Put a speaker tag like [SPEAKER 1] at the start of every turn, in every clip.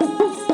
[SPEAKER 1] Yeah.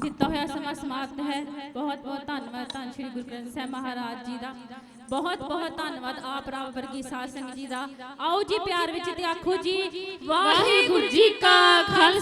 [SPEAKER 1] ਦਿੱਤਾ ਹੋਇਆ ਸਮਾਂ ਸਮਾਪਤ ਹੈ। ਬਹੁਤ ਬਹੁਤ ਧੰਨਵਾਦ ਧੰਨ ਸ਼੍ਰੀ ਗੁਰੂ ਗ੍ਰੰਥ ਸਾਹਿਬ ਮਹਾਰਾਜ ਜੀ ਦਾ। ਬਹੁਤ ਬਹੁਤ ਧੰਨਵਾਦ ਆਪ ਰਾਮ ਵਰਗੀ ਸਾਧ ਸੰਗਤ ਜੀ ਦਾ। ਆਓ ਜੀ ਪਿਆਰ ਵਿੱਚ ਤੇ ਆਖੋ ਜੀ ਵਾਹਿਗੁਰੂ ਜੀ ਕਾ ਖਾਲਸਾ